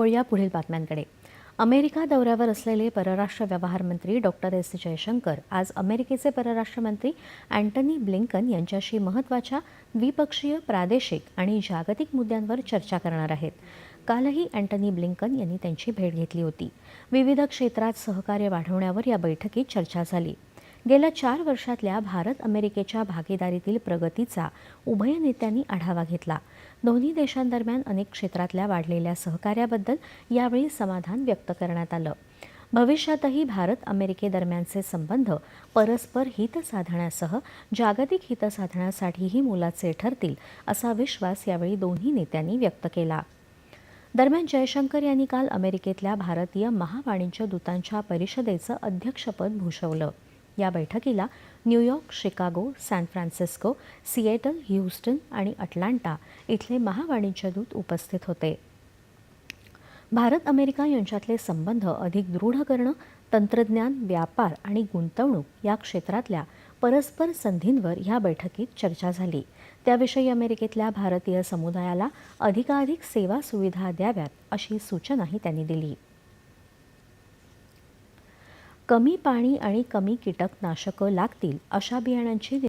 वळूया पुढील बातम्यांकडे. अमेरिका दौऱ्यावर असलेले परराष्ट्र व्यवहार मंत्री डॉक्टर एस. जयशंकर आज अमेरिकेचे परराष्ट्र मंत्री अँटनी ब्लिंकन यांच्याशी महत्त्वाच्या द्विपक्षीय प्रादेशिक आणि जागतिक मुद्द्यांवर चर्चा करणार आहेत. कालही अँटनी ब्लिंकन यांनी त्यांची भेट घेतली होती. विविध क्षेत्रात सहकार्य वाढवण्यावर या बैठकीत चर्चा झाली. गेल्या चार वर्षातल्या भारत अमेरिकेच्या भागीदारीतील प्रगतीचा उभय नेत्यांनी आढावा घेतला. दोन्ही देशांदरम्यान अनेक क्षेत्रातल्या वाढलेल्या सहकार्याबद्दल यावेळी समाधान व्यक्त करण्यात आलं. भविष्यातही भारत अमेरिकेदरम्यानचे संबंध परस्पर हित साधण्यासह जागतिक हित साधण्यासाठीही मोलाचे ठरतील असा विश्वास यावेळी दोन्ही नेत्यांनी व्यक्त केला. दरम्यान जयशंकर यांनी काल अमेरिकेतल्या भारतीय महावाणिज्य दूतांच्या परिषदेचं अध्यक्षपद भूषवलं. या बैठकीला New York Chicago San Francisco Seattle Houston आणि अटलांटा इथले महावाणिज्यदूत उपस्थित होते. भारत अमेरिका यांच्यातले संबंध अधिक दृढ करणं तंत्रज्ञान व्यापार आणि गुंतवणूक या क्षेत्रातल्या परस्पर संधींवर ह्या बैठकीत चर्चा झाली. त्याविषयी अमेरिकेतल्या भारतीय समुदायाला अधिकाधिक सेवा सुविधा द्याव्यात अशी सूचनाही त्यांनी दिली. कमी पाणी आणि कमी कीटकनाशकं लागतील अशा बियाणांची